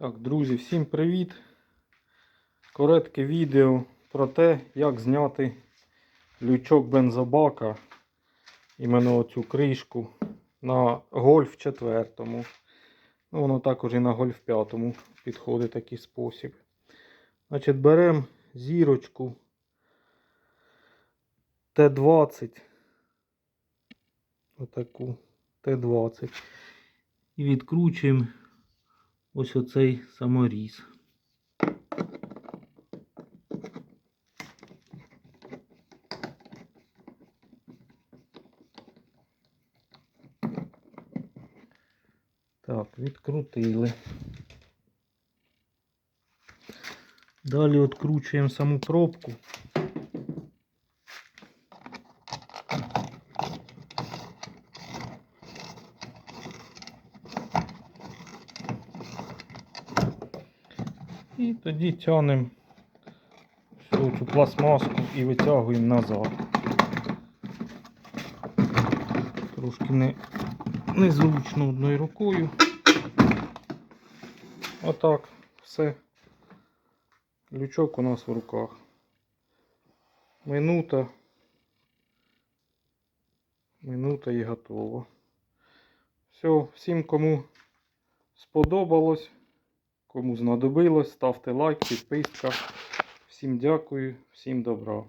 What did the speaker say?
Так, друзі, всім привіт! Коротке відео про те, як зняти лючок бензобака, іменно оцю кришку на гольф 4. Ну, воно також і на гольф 5 підходить такий спосіб. Значить, беремо зірочку Т20. Отаку Т20. І відкручуємо ось оцей саморіз. Так, відкрутили. Далі відкручуємо саму пробку. І тоді тягнемо всю цю пластмаску і витягуємо назад. Трошки не, незручно одною рукою. Отак, все. Лючок у нас в руках. Минута. Минута і готово. Все, всім кому сподобалось. Кому знадобилось, ставте лайк, підписка. Всім дякую, всім добра.